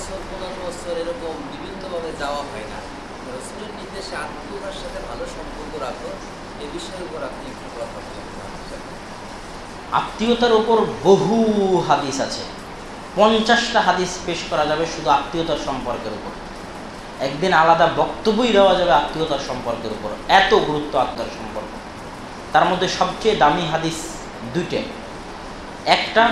বছর, পনেরো বছর এরকম বিভিন্নভাবে যাওয়া হয় না। রসুলের নির্দেশে আত্মীয়তার সাথে ভালো সম্পর্ক রাখো। এ বিষয়ের উপর আপনি একটু কথা আত্মীয়তার উপর বহু হাদিস আছে। পঞ্চাশটা হাদিস পেশ করা যাবে শুধু আত্মীয়তার সম্পর্কের উপর। একদিন আলাদা বক্তব্যই দেওয়া যাবে আত্মীয়তার সম্পর্কের উপর। এত গুরুত্ব আত্মার সম্পর্ক। তার মধ্যে সবচেয়ে দামি হাদিস দুইটে। একটা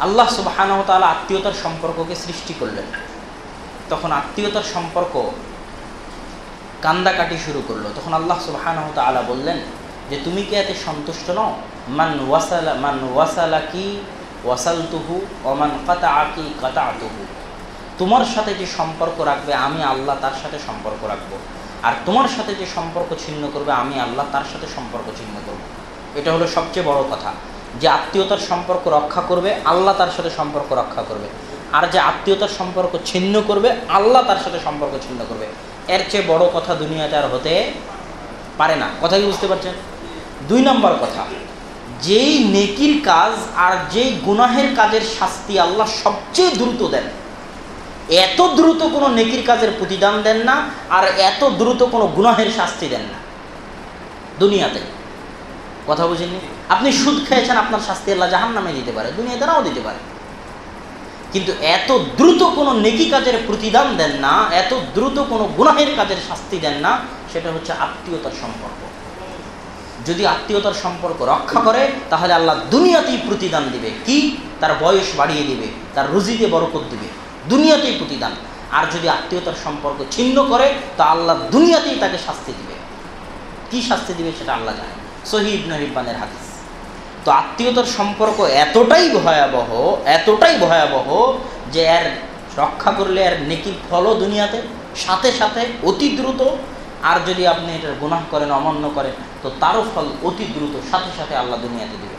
আল্লাহ সুবাহানহ তালা আত্মীয়তার সম্পর্ককে সৃষ্টি করলেন। তখন আত্মীয়তার সম্পর্ক কান্দাকাটি শুরু করল। তখন আল্লাহ সুবাহানহ তালা বললেন যে, তুমি কি এতে সন্তুষ্ট নও? মান ওয়াসালা মান ওয়াসালা কি? ওয়াসাল তুহু অমান কাতা আকি কাতা তুহু তোমার সাথে যে সম্পর্ক রাখবে, আমি আল্লাহ তার সাথে সম্পর্ক রাখব। আর তোমার সাথে যে সম্পর্ক ছিন্ন করবে, আমি আল্লাহ তার সাথে সম্পর্ক ছিন্ন করব। এটা হলো সবচেয়ে বড় কথা। যে আত্মীয়তার সম্পর্ক রক্ষা করবে, আল্লাহ তার সাথে সম্পর্ক রক্ষা করবে। আর যে আত্মীয়তার সম্পর্ক ছিন্ন করবে, আল্লাহ তার সাথে সম্পর্ক ছিন্ন করবে। এর চেয়ে বড় কথা দুনিয়াতে আর হতে পারে না। কথা কি বুঝতে পারছেন? দুই নম্বর কথা, যেই নেকির কাজ আর যেই গুনাহের কাজের শাস্তি আল্লাহ সবচেয়ে দ্রুত দেন। এত দ্রুত কোনো নেকির কাজের প্রতিদান দেন না, আর এত দ্রুত কোনো গুনাহের শাস্তি দেন না। দুনিয়াতে। কথা বুঝেননি? আপনি সুদ খেয়েছেন, আপনার শাস্তি আল্লাহ জাহান নামে দিতে পারে দুনিয়া নাও দিতে পারে। কিন্তু এত দ্রুত কোনো নেকি কাজের প্রতিদান দেন না, এত দ্রুত কোনো গুনাহের কাজের শাস্তি দেন না, সেটা হচ্ছে আত্মীয়তার সম্পর্ক। যদি আত্মীয়তার সম্পর্ক রক্ষা করে, তাহলে আল্লাহ দুনিয়াতেই প্রতিদান দিবে। কি? তার বয়স বাড়িয়ে দিবে, তার রুজিতে বরকত দিবে। দুনিয়াতেই প্রতিদান। আর যদি আত্মীয়তার সম্পর্ক ছিন্ন করে, তা আল্লাহ দুনিয়াতেই তাকে শাস্তি দিবে। কি শাস্তি দিবে সেটা আল্লাহ জানে শহীদ নহিবানের হাদিস। তো আত্মীয়তার সম্পর্ক এতটাই ভয়াবহ এতটাই ভয়াবহ যে এর রক্ষা করলে এর নেকি ফলও দুনিয়াতে, সাথে সাথে অতি দ্রুত। আর যদি আপনি এটার গুণাহ করেন, অমান্য করেন, তো তারও ফল অতি দ্রুত, সাথে সাথে আল্লাহ দুনিয়াতে দিবে